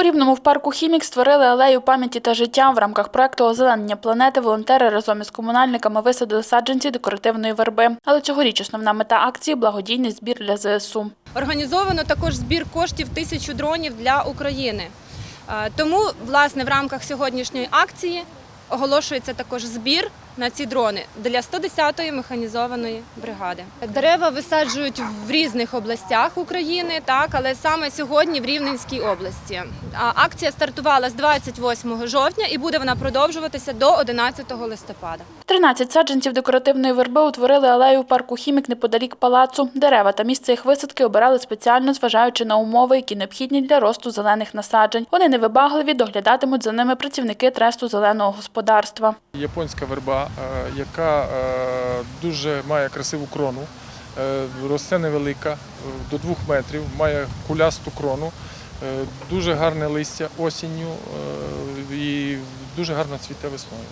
У Рівному в парку Хімік створили алею пам'яті та життя. В рамках проекту озеленення планети волонтери разом із комунальниками висадили саджанці декоративної верби. Але цьогоріч основна мета акції благодійний збір для ЗСУ. Організовано також збір коштів тисячу дронів для України. Е, Тому, власне, в рамках сьогоднішньої акції оголошується також збір на ці дрони для 110-ї механізованої бригади. Дерева висаджують в різних областях України, так, але саме сьогодні в Рівненській області. А Акція стартувала з 28 жовтня і буде вона продовжуватися до 11 листопада. 13 саджанців декоративної верби утворили алею в парку Хімік неподалік палацу. Дерева та місце їх висадки обирали спеціально, зважаючи на умови, які необхідні для росту зелених насаджень. Вони невибагливі, доглядатимуть за ними працівники тресту зеленого господарства. Японська верба, е, яка е, дуже має красиву крону, е, росте невелика, до двох метрів, має кулясту крону, дуже гарне листя осінню і дуже гарно цвіте весною.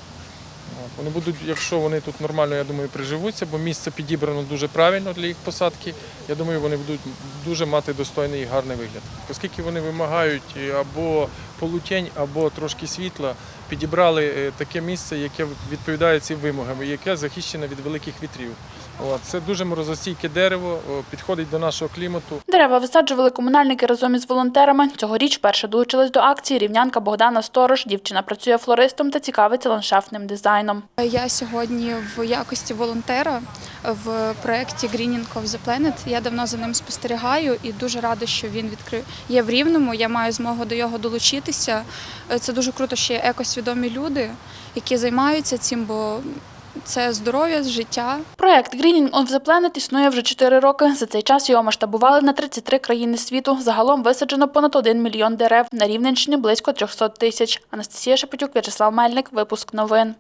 Вони будуть, якщо вони тут нормально, я думаю, приживуться, бо місце підібрано дуже правильно для їх посадки. Я думаю, вони будуть дуже мати достойний і гарний вигляд. Оскільки вони вимагають або полутень, або трошки світла, підібрали е, таке місце, яке відповідає цим вимогам, яке захищене від великих вітрів. Це дуже морозостійке дерево, підходить до нашого клімату. Дерева висаджували комунальники разом із волонтерами. Цьогоріч перша долучилась до акції рівнянка Богдана Сторож. Дівчина працює флористом та цікавиться ландшафтним дизайном. Я сьогодні в якості волонтера в проєкті Greening of the Planet. Я давно за ним спостерігаю і дуже рада, що він відкрив є в Рівному. Я маю змогу до його долучитися. Це дуже круто, що є екосвідомі люди, які займаються цим, бо це здоров'я, життя. Проект Greening on the Planet існує вже 4 роки. За цей час його масштабували на 33 країни світу. Загалом висаджено понад 1 мільйон дерев. На Рівненщині близько 300 тисяч. Анастасія Шепетюк, В'ячеслав Мельник. Випуск новин.